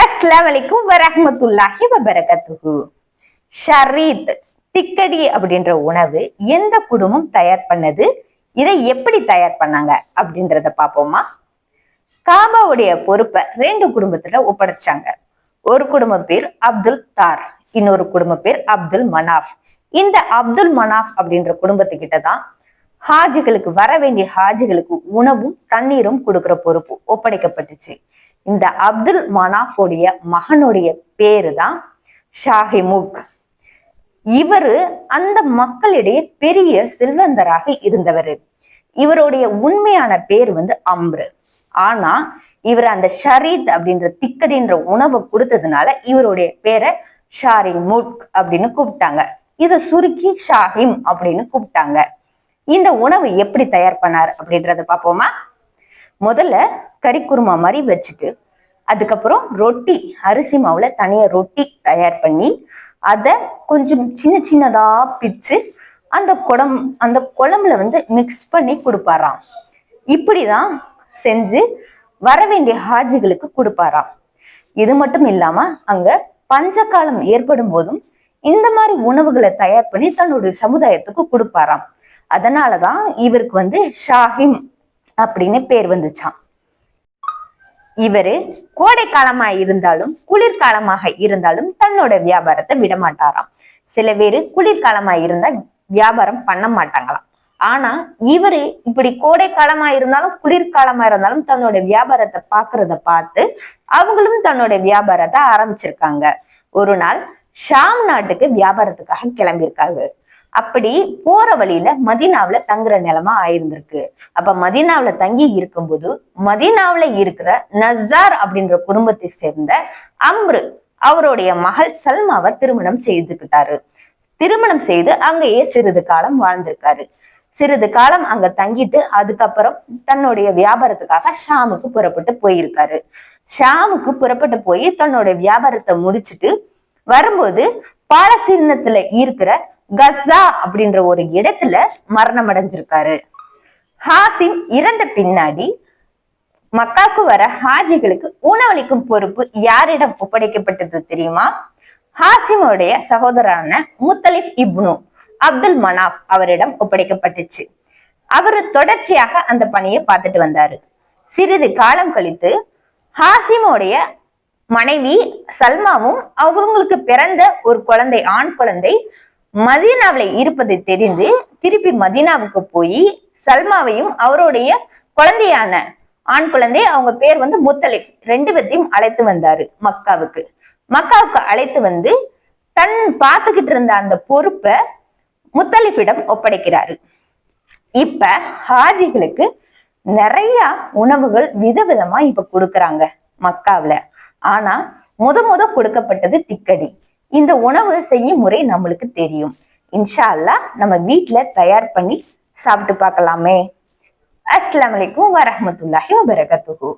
அஸ்லாம் வலைக்கும் வரஹ்மத்துல்லாஹி வபரகத்துஹு. ஷரீத் திக்கடி அப்படின்ற உணவு எந்த குடும்பம் தயார் பண்ணது? இதை எப்படி தயார் பண்ணாங்க? அப்படின்றத பார்ப்போமா? காபாவுடைய பொறுப்பை ரெண்டு குடும்பத்துல ஒப்படைச்சாங்க. ஒரு குடும்ப பேர் அப்துல் தார் இன்னொரு குடும்ப பேர் அப்துல் மனாஃப். இந்த அப்துல் மனாஃப் அப்படின்ற குடும்பத்துக்கிட்ட தான் ஹாஜிகளுக்கு வர வேண்டிய ஹாஜிகளுக்கு உணவும் தண்ணீரும் கொடுக்கிற பொறுப்பு ஒப்படைக்கப்பட்டுச்சு. இந்த அப்துல் மனாஃபுடைய மகனுடைய பேரு தான் ஷாஹிமுக் இவரு அந்த மக்களிடையே பெரிய செல்வந்தராக இருந்தவர். இவருடைய உண்மையான பேர் வந்து அம்ரு. ஆனா இவர் அந்த ஷரீத் அப்படின்ற திக்கடின்ற உணவை கொடுத்ததுனால இவருடைய பேரை ஷாரி முக் அப்படின்னு கூப்பிட்டாங்க. இதை சுருக்கி ஷாஹிம் அப்படின்னு கூப்பிட்டாங்க. இந்த உணவு எப்படி தயார் பண்ணார் அப்படின்றத பார்ப்போமா? முதல்ல கறி குருமா மாதிரி வச்சுட்டு அதுக்கப்புறம் ரொட்டி அரிசி மாவுல தனியா ரொட்டி தயார் பண்ணி அதை கொஞ்சம் சின்ன சின்னதா பிச்சு அந்த குடம் அந்த குழம்புல வந்து மிக்ஸ் பண்ணி கொடுப்பாராம். இப்படிதான் செஞ்சு வர வேண்டிய ஹாஜிகளுக்கு கொடுப்பாராம். இது மட்டும் இல்லாம அங்க பஞ்சகாலம் ஏற்படும் போதும் இந்த மாதிரி உணவுகளை தயார் பண்ணி தன்னுடைய சமுதாயத்துக்கு கொடுப்பாராம். அதனாலதான் இவருக்கு வந்து ஷாஹிம் அப்படின்னு பேர் வந்துச்சாம். இவரு கோடை காலமா இருந்தாலும் குளிர்காலமாக இருந்தாலும் தன்னோட வியாபாரத்தை விட மாட்டாராம் சில பேரு குளிர்காலமா இருந்தா வியாபாரம் பண்ண மாட்டாங்களாம். ஆனா இவரு இப்படி கோடை காலமா இருந்தாலும் குளிர்காலமா இருந்தாலும் தன்னோட வியாபாரத்தை பாக்குறத பார்த்து அவங்களும் தன்னோட வியாபாரத்தை ஆரம்பிச்சிருக்காங்க. ஒரு நாள் ஷாம் நாட்டுக்கு வியாபாரத்துக்காக கிளம்பியிருக்காங்க அப்படி போற வழியில மதினாவில தங்குற நிலமா ஆயிருந்திருக்கு. அப்ப மதினாவில தங்கி இருக்கும்போது மதினாவில இருக்கிற நசார் அப்படின்ற குடும்பத்தை சேர்ந்த அம்ரு அவருடைய மகள் சல்மாவை திருமணம் செய்துக்கிட்டாரு. திருமணம் செய்து அங்கேயே சிறிது காலம் வாழ்ந்திருக்காரு. சிறிது காலம் அங்க தங்கிட்டு அதுக்கப்புறம் தன்னுடைய வியாபாரத்துக்காக ஷாமுக்கு புறப்பட்டு போயிருக்காரு. ஷாமுக்கு புறப்பட்டு போய் தன்னுடைய வியாபாரத்தை முடிச்சுட்டு வரும்போது பாலஸ்தீனத்துல இருக்கிற கஸ்ஸா அப்படின்ற ஒரு இடத்துல மரணம் அடைஞ்சிருக்காரு. ஹாசிம் இறந்த பின்னாடி மக்காக்கு வர ஹாஜிகளுக்கு உணவளிக்கும் பொறுப்பு யாரிடம் ஒப்படைக்கப்பட்டது தெரியுமா? ஹாசிமுடைய சகோதரான முத்தலிப் இப்னு அப்துல் மனாப் அவரிடம் ஒப்படைக்கப்பட்டுச்சு. அவரு தொடர்ச்சியாக அந்த பணியை பார்த்துட்டு வந்தாரு. சிறிது காலம் கழித்து ஹாசிமுடைய மனைவி சல்மாவும் அவங்களுக்கு பிறந்த ஒரு குழந்தை ஆண் குழந்தை மதீனாவில் இருப்பது தெரிந்து திருப்பி மதீனாவுக்கு போய் சல்மாவையும் அவருடைய குழந்தையான ஆண் குழந்தை அவங்க பேர் வந்து முத்தலிப். ரெண்டு பேர்த்தையும் அழைத்து வந்தாரு மக்காவுக்கு. மக்காவுக்கு அழைத்து வந்து தன் பார்த்துக்கிட்டு இருந்த அந்த பொறுப்பை முத்தலிஃபிடம் ஒப்படைக்கிறாரு. இப்ப ஹாஜிகளுக்கு நிறைய உணவுகள் விதவிதமா இப்ப கொடுக்கறாங்க மக்காவுல. ஆனா முத முத கொடுக்கப்பட்டது திக்கடி. இந்த உணவு செய்யும் முறை நம்மளுக்கு தெரியும். இன்ஷா அல்லாஹ் நம்ம வீட்டுல தயார் பண்ணி சாப்பிட்டு பார்க்கலாமே. அஸ்லாம் வலைக்கும் வரமத்துல்லாஹி வபரகாத்துஹு.